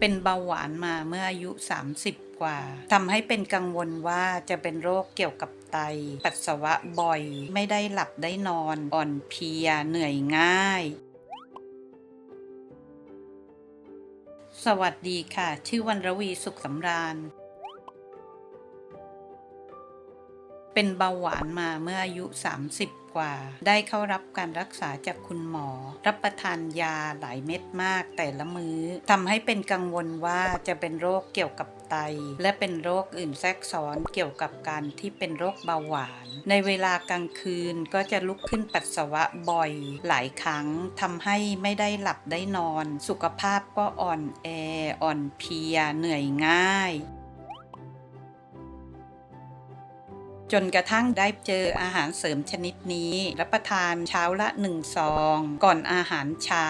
เป็นเบาหวานมาเมื่ออายุ 30 กว่าทำให้เป็นกังวลว่าจะเป็นโรคเกี่ยวกับไต ปัสสาวะบ่อย ไม่ได้หลับได้นอนอ่อนเพลียเหนื่อยง่าย สวัสดีค่ะ ชื่อวันรวีสุขสำราญ เป็นเบาหวานมาเมื่ออายุ 30 กว่า ได้เข้ารับการรักษาจากคุณหมอ รับประทานยาหลายเม็ดมากแต่ละมื้อทำให้เป็นกังวลว่าจะเป็นโรคเกี่ยวกับไต และเป็นโรคอื่นแทรกซ้อนเกี่ยวกับการที่เป็นโรคเบาหวาน ในเวลากลางคืนก็จะลุกขึ้นปัสสาวะบ่อยหลายครั้งทำให้ไม่ได้หลับได้นอน สุขภาพก็อ่อนแออ่อนเพลียเหนื่อยง่าย จนกระทั่งได้เจออาหารเสริมชนิดนี้ รับประทานเช้าละหนึ่งซอง ก่อนอาหารเช้า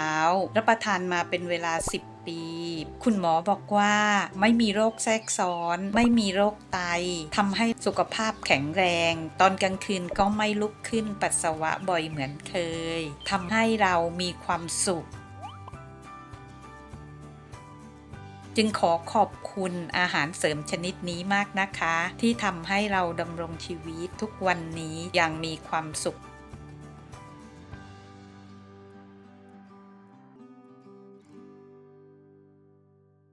รับประทานมาเป็นเวลา 10ปี คุณหมอบอกว่าไม่มีโรคแทรกซ้อน ไม่มีโรคไตทำให้สุขภาพแข็งแรง ตอนกลางคืนก็ไม่ลุกขึ้นปัสสาวะบ่อยเหมือนเคยทำให้เรามีความสุข จึงขอขอบคุณอาหารเสริมชนิดนี้มากนะคะ ที่ทำให้เราดำรงชีวิตทุกวันนี้อย่างมีความสุข